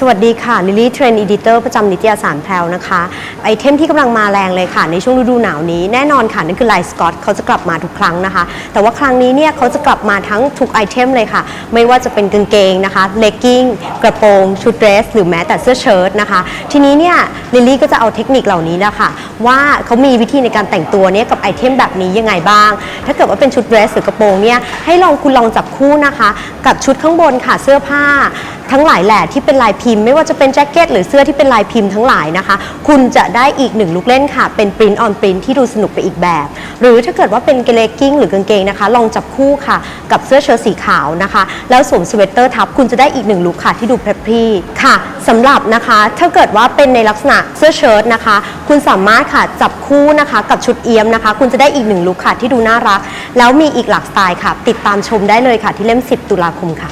สวัสดีค่ะ ลิลี่เทรนด์อีดิเตอร์ประจำนิตยสารแพรวนะคะ ไอเทมที่กำลังมาแรงเลยค่ะ ในช่วงฤดูหนาวนี้แน่นอนค่ะ นั่นคือลายสกอตเขาจะกลับมาทุกครั้งนะคะ แต่ว่าครั้งนี้เนี่ยเขาจะกลับมาทั้งทุกไอเทมเลยค่ะ ไม่ว่าจะเป็นกางเกงนะคะเลกกิ้งกระโปรง ชุดเดรส หรือแม้แต่เสื้อเชิ้ตนะคะ ทีนี้เนี่ยลิลี่ก็จะเอาเทคนิคเหล่านี้นะคะว่าเขามีวิธีในการแต่งตัวเนี่ยกับไอเทมแบบนี้ยังไงบ้าง ถ้าเกิดว่าเป็นชุดเดรสหรือกระโปรงเนี่ยให้ลองคุณลองจับคู่นะคะ กับชุดข้างบนค่ะเสื้อผ้า ทั้งหลายแหละที่เป็นลายพิมพ์ไม่ว่าจะเป็นแจ็คเก็ตหรือเสื้อที่เป็นลายพิมพ์ทั้งหลายนะคะ คุณจะได้อีกหนึ่งลูกเล่นค่ะ เป็นปริ้นออนปริ้นที่ดูสนุกไปอีกแบบ หรือถ้าเกิดว่าเป็นเลกกิ้งหรือกางเกงนะคะ ลองจับคู่ค่ะ กับเสื้อเชิ้ตสีขาวนะคะ แล้วสวมสเวตเตอร์ทับคุณจะได้อีกหนึ่งลุคค่ะที่ดูเพรพี่ค่ะสำหรับนะคะถ้าเกิดว่าเป็นในลักษณะเสื้อเชิ้ตนะคะ คุณสามารถค่ะจับคู่นะคะกับชุดเอี้ยมนะคะ คุณจะได้อีกหนึ่งลุคค่ะที่ดูน่ารัก แล้วมีอีกหลากสไตล์ค่ะ ติดตามชมได้เลยค่ะที่เล่ม 10 ตุลาคมค่ะ